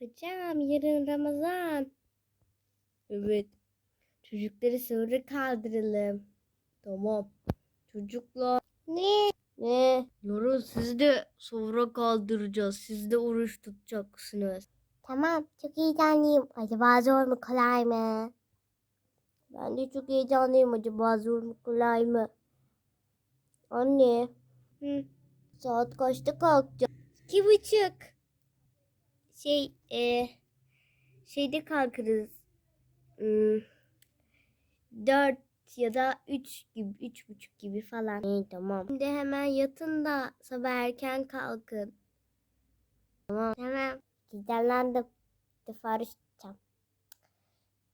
Kocam yarın Ramazan. Evet. Çocukları sonra kaldıralım. Tamam. Çocuklar. Ne? Ne? Yarın siz de sonra kaldıracağız. Siz de oruç tutacaksınız. Tamam çok heyecanlıyım. Acaba zor mu kolay mı? Ben de çok heyecanlıyım. Acaba zor mu kolay mı? Anne. Hı. Saat kaçta kalkacağız? İki buçuk. Şey, e, şeyde kalkarız. Hmm, dört ya da üç gibi, üç buçuk gibi falan. İyi tamam. Şimdi hemen yatın da sabah erken kalkın. Tamam. Heyecanlandım. Bir defa oruç tutacağım.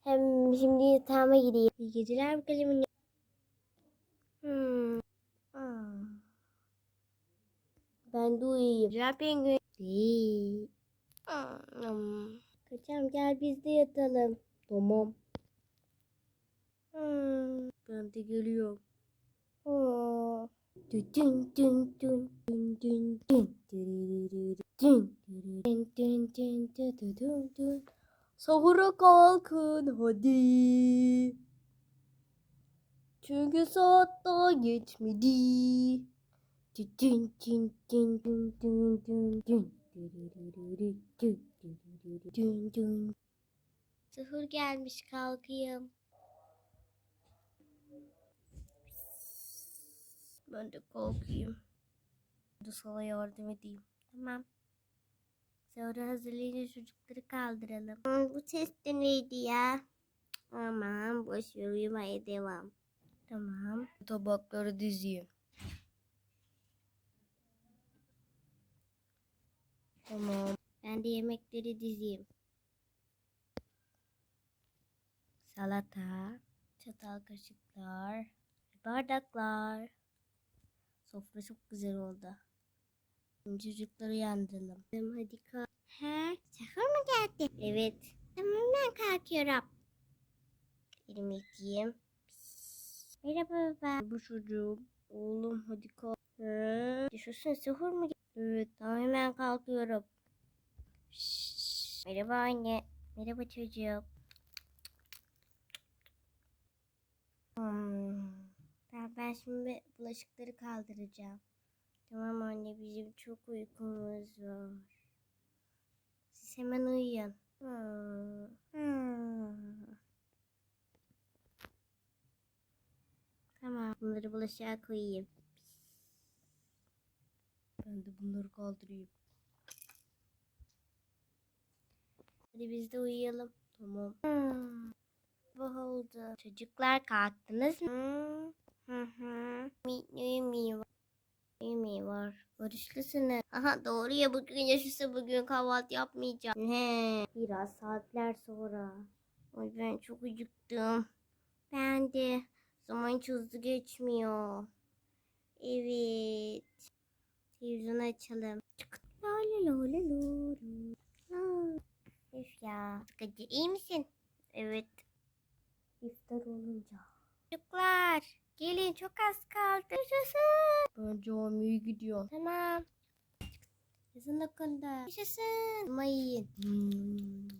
Hem şimdi yatağıma gideyim. İyi geceler bakalım. Hmm. Ben de uyuyayım. Güzel penguen. İyi. Hmm. Kaçam gel biz de yatalım. Tamam. Hmm. Ben de geliyorum. Hmm. Dün dün dün dün dün dün dün dün dün dün dün dün dün dün dün Sahura kalkın hadi. Çünkü saat daha geçmedi. Dün dün dün dün dün dün dün dün dün Sahur gelmiş kalkayım. Ben de kalkayım. Sana yardım edeyim. Tamam. Sonra hazırlayınca çocukları kaldıralım. Hmm, Bu ses de neydi ya? Aman boş ver devam. Tamam. Tabakları dizeyim. Tamam. Ben de yemekleri dizeyim. Salata, çatal kaşıklar, bardaklar. Sofra çok güzel oldu. Şimdi çocukları uyandıralım. Hadi kalk. He, sahur mu geldi? Evet. Tamam ben kalkıyorum. Elimi yıkayayım. Merhaba baba. Bu çocuğum. Oğlum hadi kalk. He? Yaşasın sahur mu? Evet tamam hemen kalkıyorum. Şşş. Merhaba anne. Merhaba çocuğum. Hmm. Ben şimdi bulaşıkları kaldıracağım. Tamam anne bizim çok uykumuz var. Siz hemen uyuyun. Hmm. Hmm. Tamam. Bunları bulaşığa koyayım. Ben de bunları kaldırayım. Hadi biz de uyuyalım. Tamam. Hmm. Oldu. Çocuklar kalktınız mı? Hı hı. Mi, mi var. Barışlısınız. Aha doğru ya bugün yaşası bugün kahvaltı yapmayacağım. He. Biraz saatler sonra. Ay ben çok acıktım. Ben de. Zaman hiç hızlı geçmiyor. Evet. Televizyon açalım. Çık. La la la la la la. La. Üf ya. Sıkıcı iyi misin? Evet. İftar olunca. Çocuklar. Gelin çok az kaldı. Yaşasın. Ben camiye gidiyorum. Tamam. Yazın okundu. Yaşasın. Ama yiyin. Hmm.